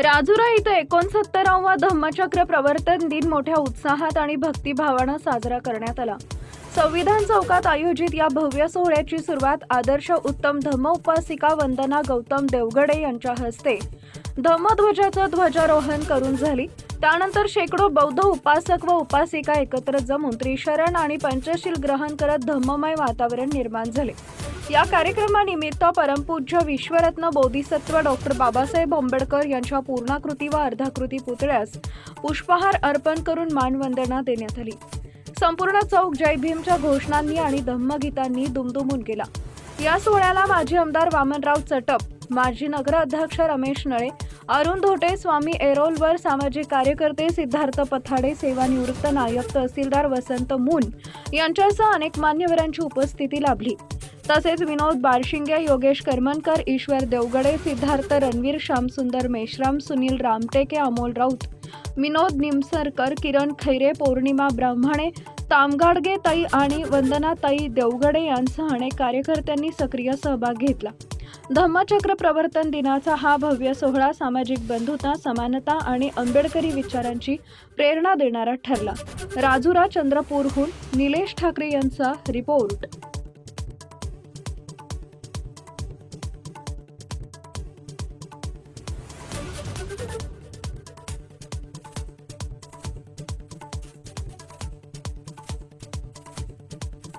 राजुरा इथं एकोणसत्तरावा धम्मचक्र प्रवर्तन दिन मोठ्या उत्साहात आणि भक्तिभावानं साजरा करण्यात आला. संविधान चौकात आयोजित या भव्य सोहळ्याची सुरुवात आदर्श उत्तम धम्म उपासिका वंदना गौतम देवगडे यांच्या हस्ते. धम्मध्वजाचं ध्वजारोहण करून झाली. त्यानंतर शेकडो बौद्ध उपासक व उपासिका एकत्र जमून त्रिशरण आणि पंचशील ग्रहण करत धम्ममय वातावरण निर्माण झाले. या कार्यक्रमानिमित्त परमपूज्य विश्वरत्न बोधिसत्व डॉक्टर बाबासाहेब आंबेडकर यांच्या पूर्णाकृती व अर्धाकृती पुतळ्यास पुष्पहार अर्पण करून मानवंदना देण्यात आली. संपूर्ण चौक जय भीमच्या घोषणांनी आणि धम्मगीतांनी दुमदुमून गेला. या सोहळ्याला माजी आमदार वामनराव चटप माजी नगराध्यक्ष रमेश नळे अरुण धोटे स्वामी एरोलवर सामाजिक कार्यकर्ते सिद्धार्थ पथाडे सेवानिवृत्त नायक तहसीलदार वसंत मून यांच्यासह अनेक मान्यवरांची उपस्थिती लाभली. तसेच विनोद बारशिंगे योगेश करमनकर ईश्वर देवगडे सिद्धार्थ रणवीर श्यामसुंदर मेश्राम सुनील रामटेके अमोल राऊत विनोद निमसरकर किरण खैरे पौर्णिमा ब्राह्मणे तामगाडगे ताई आणि वंदना ताई देवगडे यांसह अनेक कार्यकर्त्यांनी सक्रिय सहभाग घेतला. धम्मचक्र प्रवर्तन दिनाचा हा भव्य सोहळा सामाजिक बंधुता समानता आणि आंबेडकरी विचारांची प्रेरणा देणारा ठरला. राजुरा चंद्रपूरहून निलेश ठाकरे यांचा रिपोर्ट.